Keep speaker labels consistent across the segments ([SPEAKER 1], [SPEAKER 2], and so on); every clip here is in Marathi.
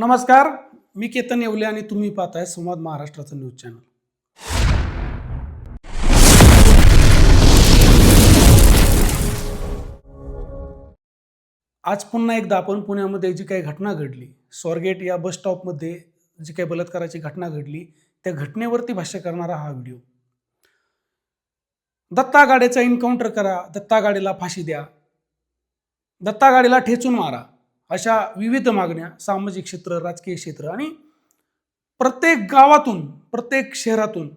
[SPEAKER 1] नमस्कार मी केतन येवले आणि तुम्ही पाहताय संवाद महाराष्ट्राचं न्यूज चॅनल. आज पुन्हा एकदा आपण पुण्यामध्ये जी काही घटना घडली स्वारगेट या बस स्टॉपमध्ये जी काही बलात्काराची घटना घडली त्या घटनेवरती भाष्य करणारा हा व्हिडिओ. दत्ता गाडेचा एन्काउंटर करा दत्ता गाडीला फाशी द्या. दत्ता गाडीला ठेचून मारा. अशा विविध मागण्या सामाजिक क्षेत्र राजकीय क्षेत्र आणि प्रत्येक गावातून प्रत्येक शहरातून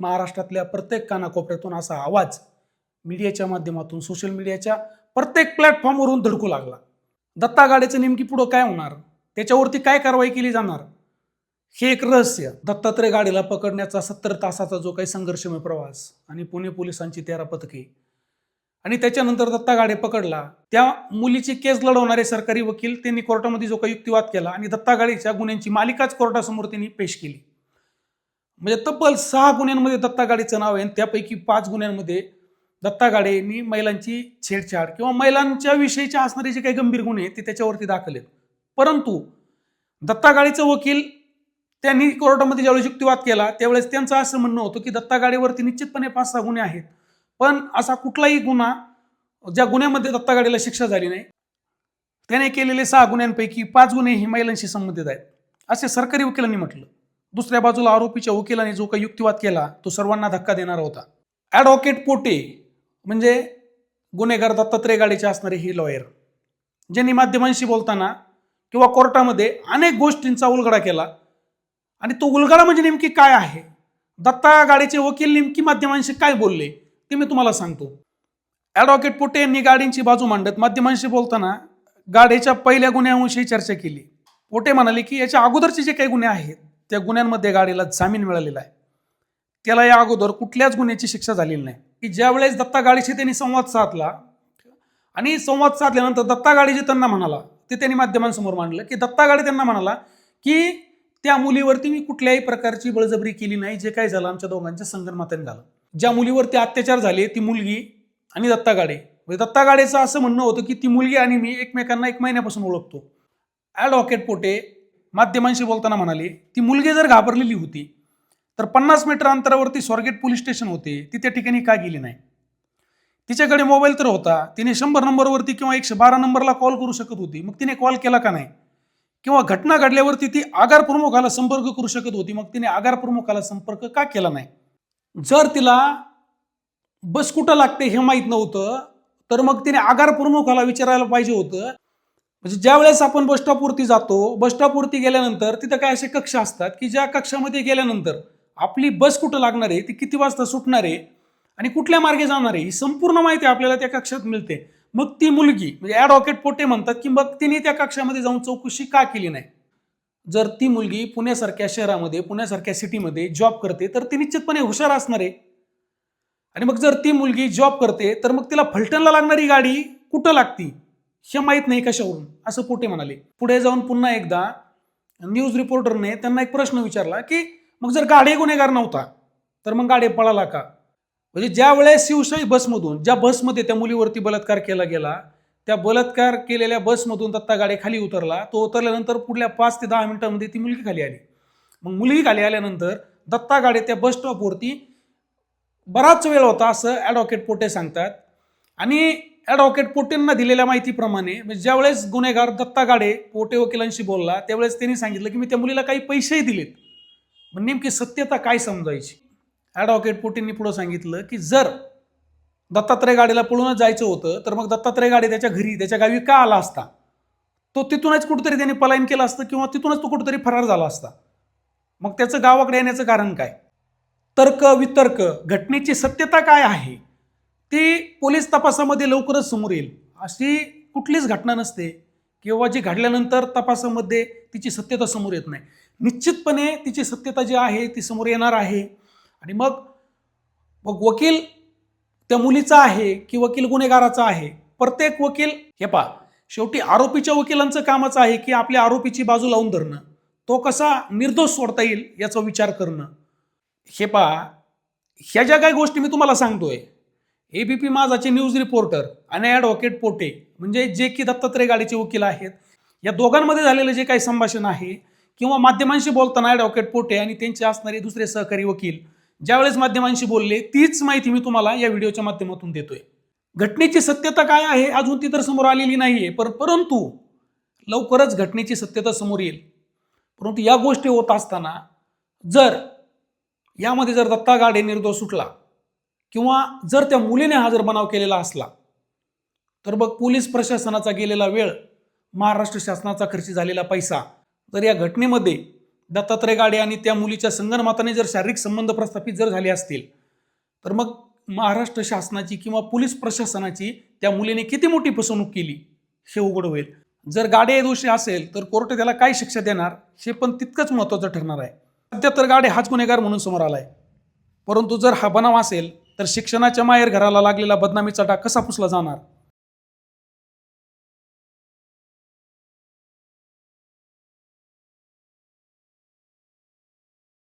[SPEAKER 1] महाराष्ट्रातल्या प्रत्येक कानाकोपऱ्यातून असा आवाज मीडियाच्या माध्यमातून सोशल मीडियाच्या प्रत्येक प्लॅटफॉर्मवरून धडकू लागला. दत्ता गाडीचं नेमकी पुढं काय होणार? त्याच्यावरती काय कारवाई केली जाणार? हे एक रहस्य. दत्तात्रय गाडीला पकडण्याचा सत्तर तासाचा जो काही संघर्षमय प्रवास आणि पुणे पोलिसांची तेरा पथके आणि त्याच्यानंतर दत्ता गाडे पकडला. त्या मुलीची केस लढवणारे सरकारी वकील त्यांनी कोर्टामध्ये जो काही युक्तिवाद केला आणि दत्ता गाडेच्या गुन्ह्यांची मालिकाच कोर्टासमोर त्यांनी पेश केली. म्हणजे तब्बल सहा गुन्ह्यांमध्ये दत्ता गाडीचं नाव आहे आणि त्यापैकी पाच गुन्ह्यांमध्ये दत्ता गाडे यांनी महिलांची छेडछाड किंवा महिलांच्या विषयीचे असणारे जे काही गंभीर गुन्हे ते त्याच्यावरती दाखल आहेत. परंतु दत्ता गाडीचं वकील त्यांनी कोर्टामध्ये ज्यावेळेस युक्तिवाद केला त्यावेळेस त्यांचं असं म्हणणं होतं की दत्ता गाडीवरती निश्चितपणे पाच सहा गुन्हे आहेत. पण असा कुठलाही गुन्हा ज्या गुन्ह्यामध्ये दत्तागाडीला शिक्षा झाली नाही त्याने केलेले सहा गुन्ह्यांपैकी पाच गुन्हे हे महिलांशी संबंधित आहेत. असे सरकारी वकिलांनी म्हटलं. दुसऱ्या बाजूला आरोपीच्या वकिलाने जो काही युक्तिवाद केला तो सर्वांना धक्का देणारा होता. ॲडव्होकेट पोटे म्हणजे गुन्हेगार दत्तात्रय गाडीचे असणारे ही लॉयर ज्यांनी माध्यमांशी बोलताना किंवा कोर्टामध्ये अनेक गोष्टींचा उलगडा केला. आणि तो उलगडा म्हणजे नेमकी काय आहे? दत्ता गाडीचे वकील नेमकी माध्यमांशी काय बोलले? ते मी तुम्हाला सांगतो. ॲडव्होकेट पोटे यांनी गाडींची बाजू मांडत माध्यमांशी बोलताना गाडीच्या पहिल्या गुन्ह्याविषयी चर्चा केली. पोटे म्हणाले की याच्या अगोदरचे जे काही गुन्हे आहेत त्या गुन्ह्यांमध्ये गाडीला जामीन मिळालेला आहे. त्याला या अगोदर कुठल्याच गुन्ह्याची शिक्षा झालेली नाही. की ज्यावेळेस दत्ता गाडीशी त्यांनी संवाद साधला आणि संवाद साधल्यानंतर दत्ता गाडी जे त्यांना म्हणाला ते त्यांनी माध्यमांसमोर मांडलं. की दत्ता गाडी त्यांना म्हणाला की त्या मुलीवरती मी कुठल्याही प्रकारची बळजबरी केली नाही. जे काही झालं आमच्या दोघांच्या संगणमात्याने झालं. ज्या मुलीवरती अत्याचार झाले ती मुलगी आणि दत्ता गाडे म्हणजे दत्ता गाडेचं असं म्हणणं होतं की ती मुलगी आणि मी एकमेकांना एक महिन्यापासून ओळखतो. ॲडव्होकेट पोटे माध्यमांशी बोलताना म्हणाले ती मुलगी जर घाबरलेली होती तर पन्नास मीटर अंतरावरती स्वारगेट पोलीस स्टेशन होते. ती त्या ठिकाणी का गेली नाही? तिच्याकडे मोबाईल तर होता. तिने शंभर नंबरवरती किंवा एकशे बारा नंबरला कॉल करू शकत होती. मग तिने कॉल केला का नाही? किंवा घटना घडल्यावरती ती आगार प्रमुखाला संपर्क करू शकत होती. मग तिने आगार प्रमुखाला संपर्क का केला नाही? जर तिला बस कुठं लागते हे माहीत नव्हतं तर मग तिने आगार प्रमुखाला विचारायला पाहिजे होतं. म्हणजे ज्या वेळेस आपण बसस्टॉपवरती जातो बसस्टॉपवरती गेल्यानंतर तिथं काय असे कक्ष असतात की ज्या कक्षामध्ये गेल्यानंतर आपली बस कुठं लागणार आहे ती किती वाजता सुटणार आहे आणि कुठल्या मार्गे जाणार आहे ही संपूर्ण माहिती आपल्याला त्या कक्षात मिळते. मग ती मुलगी म्हणजे ॲडव्होकेट पोटे म्हणतात की मग तिने त्या कक्षामध्ये जाऊन चौकशी का केली नाही? जर ती मुलगी पुण्यासारख्या शहरामध्ये पुण्यासारख्या सिटीमध्ये जॉब करते तर ती निश्चितपणे हुशार असणार आहे. आणि मग जर ती मुलगी जॉब करते तर मग तिला फलटणला लागणारी गाडी कुठं लागती? हे माहीत नाही कशावरून असं पोटे म्हणाले. पुढे जाऊन पुन्हा एकदा न्यूज रिपोर्टरने त्यांना एक प्रश्न विचारला की मग जर गाडी गुन्हेगार नव्हता तर मग गाडी पळाला का? म्हणजे ज्या वेळेस शिवशाही बसमधून ज्या बसमध्ये त्या मुलीवरती बलात्कार केला गेला त्या बलात्कार केलेल्या बसमधून दत्ता गाडे खाली उतरला. तो उतरल्यानंतर पुढल्या पाच ते दहा मिनिटांमध्ये ती मुलगी खाली आली. मग मुलगी खाली आल्यानंतर दत्ता गाडे त्या बस स्टॉपवरती बराच वेळ होता असं ॲडव्होकेट पोटे सांगतात. आणि ॲडव्होकेट पोटेंना दिलेल्या माहितीप्रमाणे म्हणजे ज्यावेळेस गुन्हेगार दत्ता गाडे पोटे वकिलांशी बोलला त्यावेळेस त्यांनी सांगितलं की मी त्या मुलीला काही पैसेही दिलेत. मग नेमकी सत्यता काय समजायची? ॲडव्होकेट पोटेंनी पुढं सांगितलं की जर दत्तात्रय गाडीला पळूनच जायचं होतं तर मग दत्तात्रय गाडी त्याच्या घरी त्याच्या गावी का आला असता? तो तिथूनच कुठेतरी त्याने पलायन केलं असतं किंवा तिथूनच तो कुठेतरी फरार झाला असता. मग त्याचं गावाकडे येण्याचं कारण काय? तर्क वितर्क घटनेची सत्यता काय आहे? ती पोलीस तपासामध्ये लवकरच समोर येईल. अशी कुठलीच घटना नसते. किंवा जी घडल्यानंतर तपासामध्ये तिची सत्यता समोर येत नाही. निश्चितपणे तिची सत्यता जी आहे ती समोर येणार आहे. आणि मग मग वकील त्या मुलीचा आहे की वकील गुन्हेगाराचा आहे प्रत्येक वकील हे पा शेवटी आरोपीच्या वकिलांचं कामच आहे की आपल्या आरोपीची बाजू लावून धरणं. तो कसा निर्दोष सोडता येईल याचा विचार करणं. हे पा ह्या ज्या काही गोष्टी मी तुम्हाला सांगतोय पी माझाचे न्यूज रिपोर्टर आणि ॲडव्होकेट पोटे म्हणजे जे की दत्तात्रय गाडीचे वकील आहेत या दोघांमध्ये झालेलं जे काही संभाषण आहे किंवा माध्यमांशी बोलताना ॲडव्होकेट पोटे आणि त्यांचे असणारे दुसरे सहकारी वकील ज्यावेळेस माध्यमांशी बोलले तीच माहिती मी तुम्हाला या व्हिडिओच्या माध्यमातून देतोय. घटनेची सत्यता काय आहे? अजून ती तर समोर आलेली नाहीये. पर परंतु लवकरच घटनेची सत्यता समोर येईल. परंतु या गोष्टी होत असताना जर यामध्ये जर दत्ता गाडे निर्दोष सुटला किंवा जर त्या मुलीने हा जर बनाव केलेला असला तर बघ पोलीस प्रशासनाचा गेलेला वेळ महाराष्ट्र शासनाचा खर्च झालेला पैसा जर या घटनेमध्ये दत्तात्रय गाडे आणि त्या मुलीच्या संगणमाताने जर शारीरिक संबंध प्रस्थापित जर झाले असतील तर मग महाराष्ट्र शासनाची किंवा पोलीस प्रशासनाची त्या मुलीने किती मोठी फसवणूक केली हे उघड होईल. जर गाडे दोषी असेल तर कोर्ट त्याला काय शिक्षा देणार हे पण तितकंच महत्त्वाचं ठरणार आहे. सध्या तर गाडे हाच गुन्हेगार म्हणून समोर आलाय. परंतु जर हा बनाव असेल तर शिक्षणाच्या माहेर घराला लागलेला बदनामीचा डाग कसा पुसला जाणार?